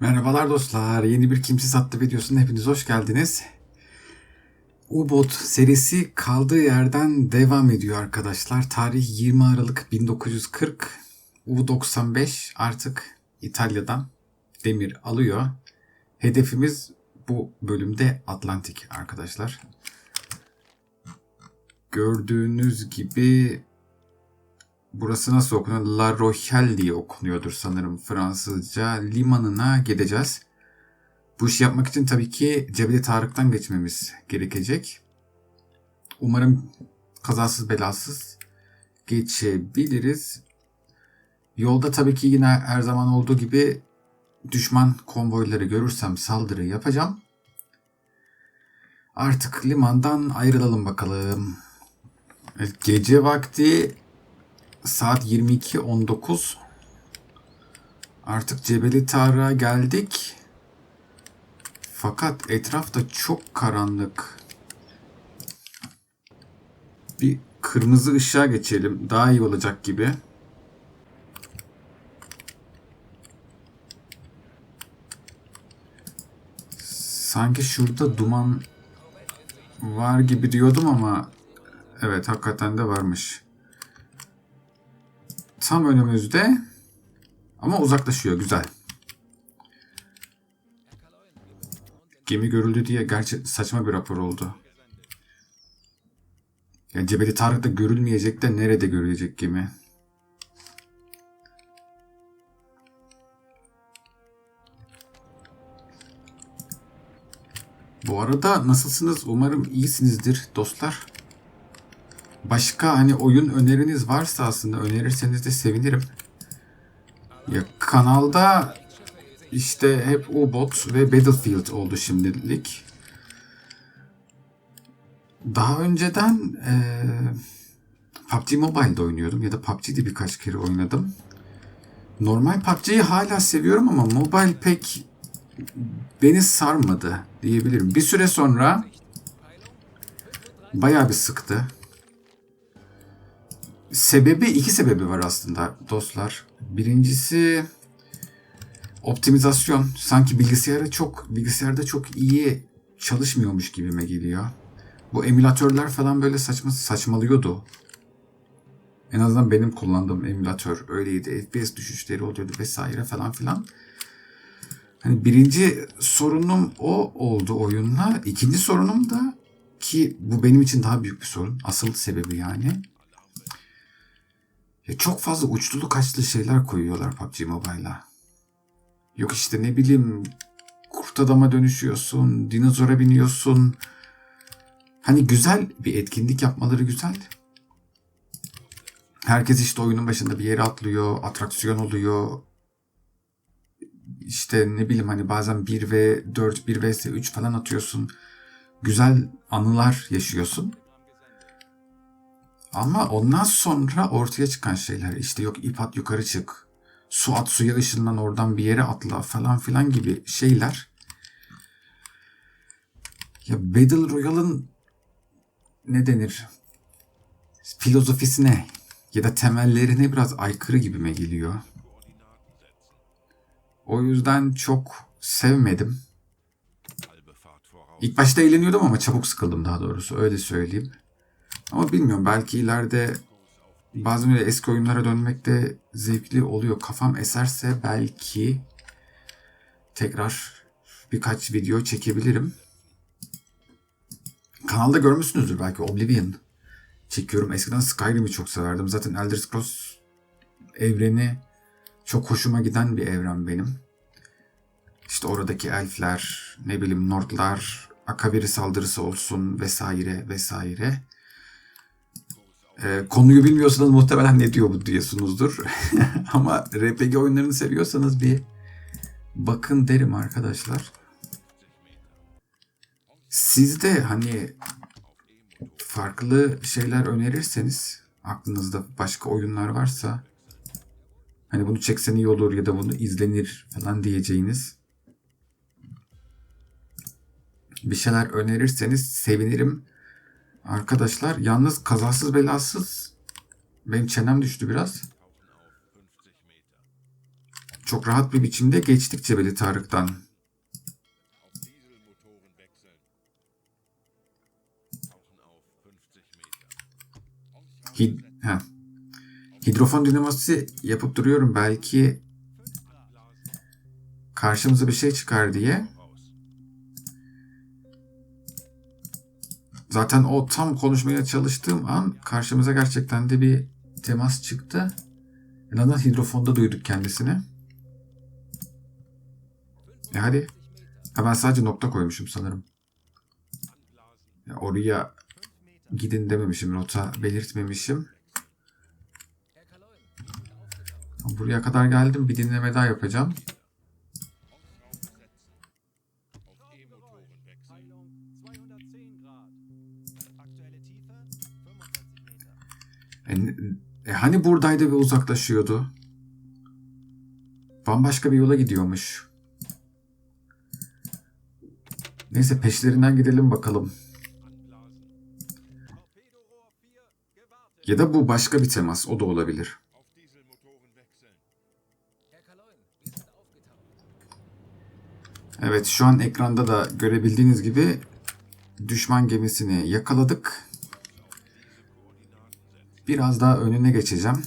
Merhabalar dostlar. Yeni bir Kimsiz adlı videosuna hepiniz hoş geldiniz. U-Boat serisi kaldığı yerden devam ediyor arkadaşlar. Tarih 20 Aralık 1940. U-95 artık İtalya'dan demir alıyor. Hedefimiz bu bölümde Atlantik arkadaşlar. Gördüğünüz gibi burası nasıl okunuyor? La Rochelle diye okunuyordur sanırım Fransızca. Limanına gideceğiz. Bu işi yapmak için tabii ki Cebeli Tarık'tan geçmemiz gerekecek. Umarım kazasız belasız geçebiliriz. Yolda tabii ki yine her zaman olduğu gibi düşman konvoyları görürsem saldırı yapacağım. Artık limandan ayrılalım bakalım. Gece vakti saat 22.19 artık Cebeli Tarık'a geldik. Fakat etrafta çok karanlık. Bir kırmızı ışığa geçelim. Daha iyi olacak gibi. Sanki şurada duman var gibi diyordum ama evet hakikaten de varmış. Tam önümüzde ama uzaklaşıyor güzel. Gemi görüldü diye gerçi saçma bir rapor oldu. Yani Cebeli Tarık'ta görülmeyecek de nerede görülecek gemi? Bu arada nasılsınız? Umarım iyisinizdir dostlar. Başka hani oyun öneriniz varsa aslında önerirseniz de sevinirim. Ya kanalda işte hep U-Bot ve Battlefield oldu şimdilik. Daha önceden e, PUBG Mobile'da oynuyordum ya da PUBG'de birkaç kere oynadım. Normal PUBG'yi hala seviyorum ama mobile pek beni sarmadı diyebilirim. Bir süre sonra bayağı bir sıktı. Sebebi iki sebebi var aslında dostlar. Birincisi optimizasyon. Sanki bilgisayara çok bilgisayarda çok iyi çalışmıyormuş gibime geliyor. Bu emülatörler falan böyle saçma saçmalıyordu. En azından benim kullandığım emülatör öyleydi. FPS düşüşleri oluyordu vesaire falan filan. Hani birinci sorunum o oldu oyunla. İkinci sorunum da ki bu benim için daha büyük bir sorun. Asıl sebebi yani. Ya çok fazla uçlulu kaçlı şeyler koyuyorlar PUBG Mobile'a. Yok işte ne bileyim kurt adama dönüşüyorsun, dinozora biniyorsun. Hani güzel bir etkinlik yapmaları güzel. Herkes işte oyunun başında bir yere atlıyor, atraksiyon oluyor. İşte ne bileyim hani bazen 1 ve 4, 1 vs 3 falan atıyorsun. Güzel anılar yaşıyorsun. Ama ondan sonra ortaya çıkan şeyler işte yok ip at yukarı çık. Su at suya ışından oradan bir yere atla falan filan gibi şeyler. Ya Battle Royale'ın ne denir? Filozofisine ya da temellerine biraz aykırı gibime geliyor. O yüzden çok sevmedim. İlk başta eğleniyordum ama çabuk sıkıldım daha doğrusu öyle söyleyeyim. Ama bilmiyorum belki ileride bazen öyle eski oyunlara dönmek de zevkli oluyor. Kafam eserse belki tekrar birkaç video çekebilirim. Kanalda görmüşsünüzdür belki Oblivion çekiyorum. Eskiden Skyrim'i çok severdim. Zaten Elder Scrolls evreni çok hoşuma giden bir evren benim. İşte oradaki elfler, ne bileyim Nordlar, Akabiri saldırısı olsun vesaire vesaire. Ee, konuyu bilmiyorsanız muhtemelen ne diyor bu diyorsunuzdur. Ama RPG oyunlarını seviyorsanız bir bakın derim arkadaşlar. Siz de hani farklı şeyler önerirseniz aklınızda başka oyunlar varsa hani bunu çeksen iyi olur ya da bunu izlenir falan diyeceğiniz bir şeyler önerirseniz sevinirim. Arkadaşlar yalnız kazasız belasız benim çenem düştü biraz. çok rahat bir biçimde geçtik Cebeli Tarık'tan. Auf Dieselmotoren wechseln. Tauchen auf 50 Meter. Hid ha. Hidrofon dinamosu yapıp duruyorum belki karşımıza bir şey çıkar diye. Zaten o tam konuşmaya çalıştığım an karşımıza gerçekten de bir temas çıktı. En azından hidrofonda duyduk kendisini. E hadi. Ha ben sadece nokta koymuşum sanırım. Ya oraya gidin dememişim, rota belirtmemişim. Buraya kadar geldim. Bir dinleme daha yapacağım. E, e hani buradaydı ve uzaklaşıyordu? Bambaşka bir yola gidiyormuş. Neyse peşlerinden gidelim bakalım. Torpedorohr 4 gewartet. Ya da bu başka bir temas. O da olabilir. Evet şu an ekranda da görebildiğiniz gibi düşman gemisini yakaladık. Biraz daha önüne geçeceğim.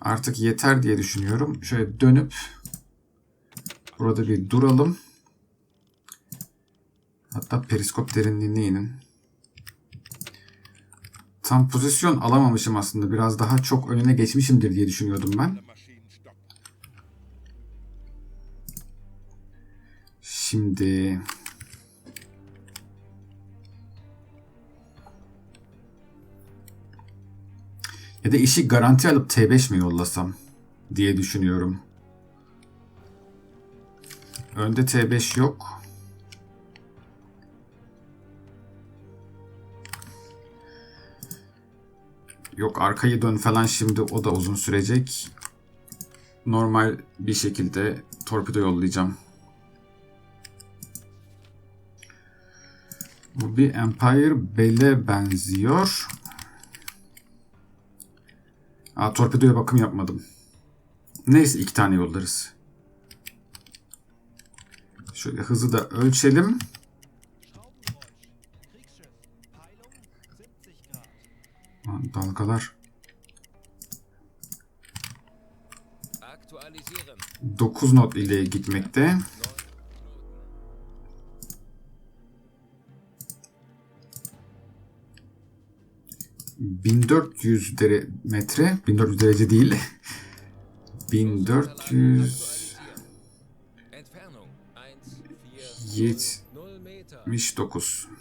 Artık yeter diye düşünüyorum. Şöyle dönüp burada bir duralım. Hatta periskop derinliğine inin. Tam pozisyon alamamışım aslında. Biraz daha çok önüne geçmişimdir diye düşünüyordum ben. Şimdi ya da işi garanti alıp T5 mi yollasam diye düşünüyorum. Önde T5 yok. Yok arkayı dön falan şimdi o da uzun sürecek. Normal bir şekilde torpido yollayacağım. Bu bir Empire Bell'e benziyor. Aa, torpidoya bakım yapmadım. Neyse iki tane yollarız. Şöyle hızı da ölçelim. Schraubengeräusch. Kriegsschiff. Peilung 70 Grad. Aa, Dalgalar. Aktualisieren. 9 knot ile gitmekte. ...1400 dere metre... ...1400 derece değil... ...1400... Entfernung 79... 140 Meter.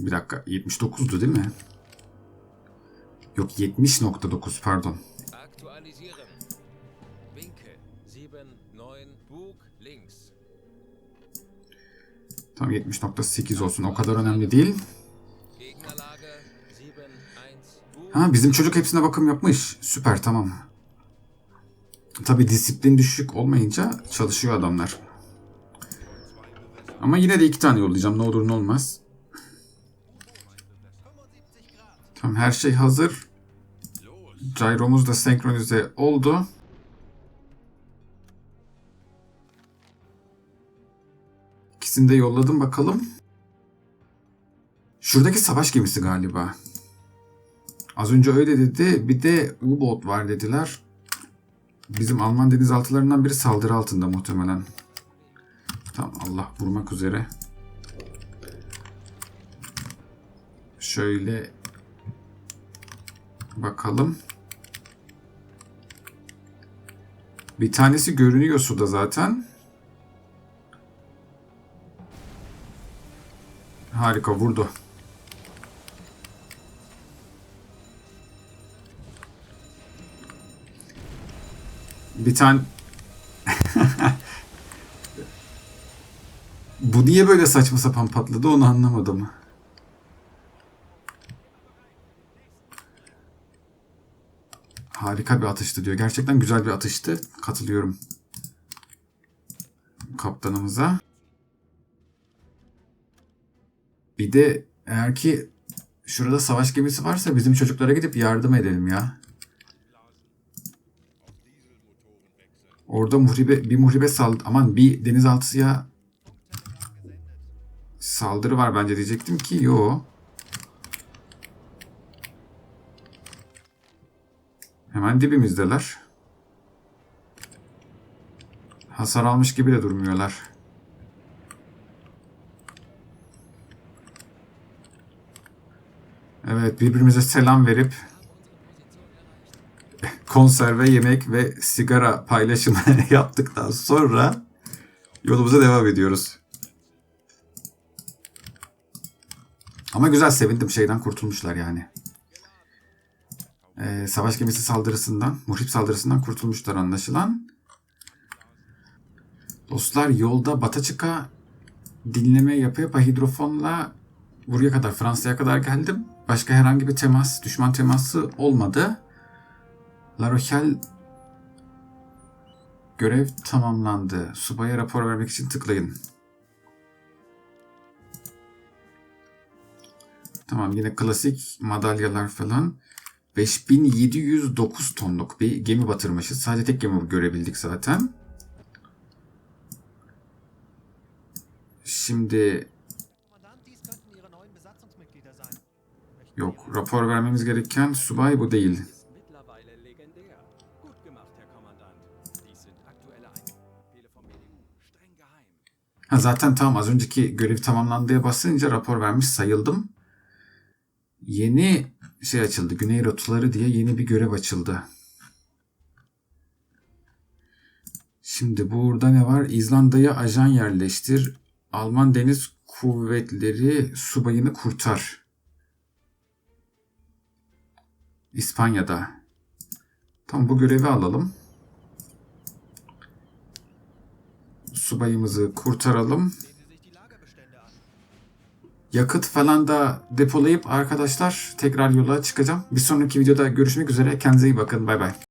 Bir dakika 79'du değil mi? Yok 70.9 pardon. Aktualisieren. Winkel 7 9 Bug links. Tam 70.8 olsun o kadar önemli değil. Ha bizim çocuk hepsine bakım yapmış. Süper tamam. Tabi disiplin düşük olmayınca çalışıyor adamlar. Ama yine de iki tane yollayacağım ne olur ne olmaz. Tamam her şey hazır. Gyromuz da senkronize oldu. İkisini de yolladım bakalım. Şuradaki savaş gemisi galiba. Az önce öyle dedi. Bir de U-boat var dediler. Bizim Alman denizaltılarından biri saldırı altında muhtemelen. Tamam Allah vurmak üzere. Şöyle bakalım. Bir tanesi görünüyor suda zaten. Harika vurdu. Bir tane Bu niye böyle saçma sapan patladı onu anlamadım. Harika bir atıştı diyor. Gerçekten güzel bir atıştı. Katılıyorum. Kaptanımıza. Bir de eğer ki Şurada savaş gemisi varsa bizim çocuklara gidip yardım edelim ya. Orada muhribe, bir muhribe sald aman bir denizaltıya saldırı var bence diyecektim ki yo. Hemen dibimizdeler. Hasar almış gibi de durmuyorlar. Evet birbirimize selam verip konserve yemek ve sigara paylaşımı yaptıktan sonra yolumuza devam ediyoruz. Ama güzel sevindim şeyden kurtulmuşlar yani. Ee, savaş gemisi saldırısından, muhrip saldırısından kurtulmuşlar anlaşılan. Dostlar yolda Bataçık'a dinleme yapa yapa hidrofonla buraya kadar Fransa'ya kadar geldim. Başka herhangi bir temas, düşman teması olmadı. La Rochelle görev tamamlandı. Subaya rapor vermek için tıklayın. Tamam yine klasik madalyalar falan. 5709 tonluk bir gemi batırmışız. Sadece tek gemi görebildik zaten. Şimdi yok rapor vermemiz gereken subay bu değil. Ha, zaten tam az önceki görev tamamlandığı basınca rapor vermiş sayıldım. Yeni şey açıldı. Güney rotaları diye yeni bir görev açıldı. Şimdi burada ne var? İzlanda'ya ajan yerleştir. Alman Deniz Kuvvetleri subayını kurtar. İspanya'da. Tam bu görevi alalım. Subayımızı kurtaralım. Yakıt falan da depolayıp arkadaşlar tekrar yola çıkacağım. Bir sonraki videoda görüşmek üzere. Kendinize iyi bakın. Bay bay.